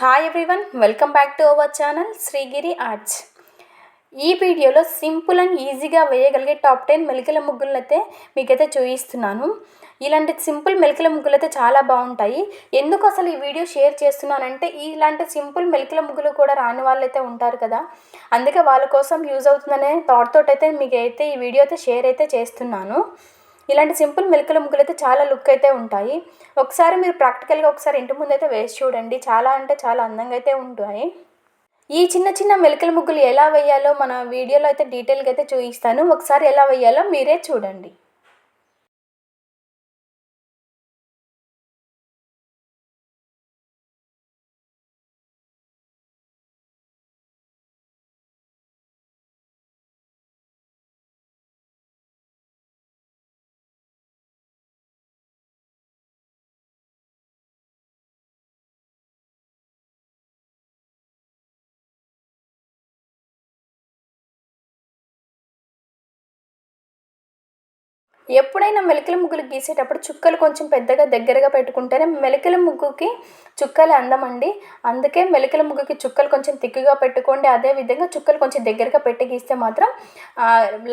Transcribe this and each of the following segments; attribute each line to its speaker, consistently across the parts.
Speaker 1: Hi everyone welcome back to our channel Srigiri Arts ఈ వీడియోలో simple and ఈజీగా వేయగలిగే top ten మెలికల ముగ్గులను అయితే మీకైతే చూపిస్తున్నాను. ఇలాంటి సింపుల్ మెలికల ముగ్గులు అయితే చాలా బాగుంటాయి. ఎందుకు అసలు ఈ వీడియో షేర్ చేస్తున్నానంటే ఇలాంటి సింపుల్ మెలికల ముగ్గులు కూడా రాని వాళ్ళు అయితే ఉంటారు కదా. అందుకే వాళ్ళ కోసం యూజ్ అవుతుందనే థాట్ తోటి అయితే మీకైతే ఈ వీడియో అయితే షేర్ అయితే చేస్తున్నాను. ఇలాంటి సింపుల్ మెలికల ముగ్గులు అయితే చాలా లుక్ అయితే ఉంటాయి. ఒకసారి మీరు ప్రాక్టికల్గా ఒకసారి ఇంటి ముందు అయితే వేసి చూడండి. చాలా అంటే చాలా అందంగా అయితే ఉంటాయి. ఈ చిన్న చిన్న మెలికల ముగ్గులు ఎలా వేయాలో మన వీడియోలో అయితే డీటెయిల్గా అయితే చూపిస్తాను. ఒకసారి ఎలా వేయాలో మీరే చూడండి. ఎప్పుడైనా మెలికల ముగ్గులు గీసేటప్పుడు చుక్కలు కొంచెం పెద్దగా దగ్గరగా పెట్టుకుంటేనే మెలికల ముగ్గుకి చుక్కలు అందమండి. అందుకే మెలికల ముగ్గుకి చుక్కలు కొంచెం తిక్కుగా పెట్టుకోండి. అదేవిధంగా చుక్కలు కొంచెం దగ్గరగా పెట్టి గీస్తే మాత్రం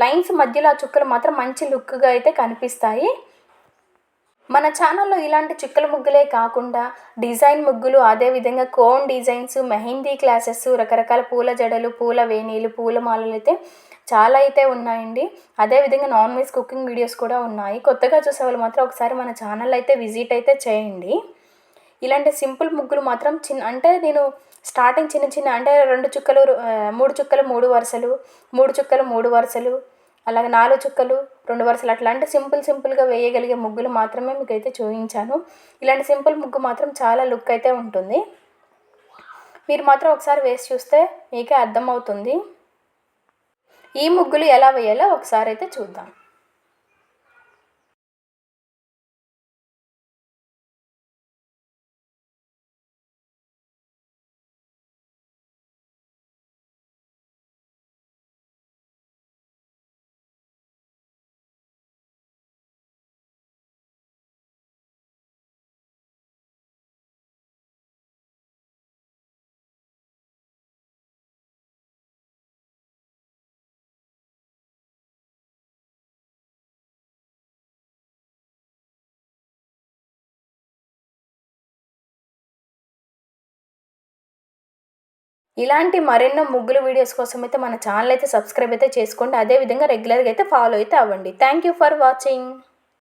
Speaker 1: లైన్స్ మధ్యలో ఆ చుక్కలు మాత్రం మంచి లుక్గా అయితే కనిపిస్తాయి. మన ఛానల్లో ఇలాంటి చుక్కల ముగ్గులే కాకుండా డిజైన్ ముగ్గులు అదేవిధంగా కోన్ డిజైన్స్ మెహందీ క్లాసెస్ రకరకాల పూల జడలు పూల వేణీలు పూల మాలలు అయితే చాలా అయితే ఉన్నాయండి. అదేవిధంగా నాన్ వెజ్ కుకింగ్ వీడియోస్ కూడా ఉన్నాయి. కొత్తగా చూసే వాళ్ళు మాత్రం ఒకసారి మన ఛానల్ అయితే విజిట్ అయితే చేయండి. ఇలాంటి సింపుల్ ముగ్గులు మాత్రం చిన్న అంటే నేను స్టార్టింగ్ చిన్న చిన్న అంటే రెండు చుక్కలు మూడు చుక్కలు మూడు వరుసలు మూడు చుక్కలు మూడు వరుసలు అలాగే నాలుగు చుక్కలు రెండు వరుసలు అట్లాంటి సింపుల్ సింపుల్గా వేయగలిగే ముగ్గులు మాత్రమే మీకు అయితే చూపించాను. ఇలాంటి సింపుల్ ముగ్గు మాత్రం చాలా లుక్ అయితే ఉంటుంది. మీరు మాత్రం ఒకసారి వేసి చూస్తే మీకే అర్థమవుతుంది. ఈ ముగ్గులు ఎలా వేయాలో ఒకసారి అయితే చూద్దాం. ఇలాంటి మరెన్నో ముగ్గులు వీడియోస్ కోసం అయితే మన ఛానల్ అయితే సబ్స్క్రైబ్ అయితే చేసుకోండి. అదేవిధంగా రెగ్యులర్గా అయితే ఫాలో అయితే అవ్వండి. Thank you for watching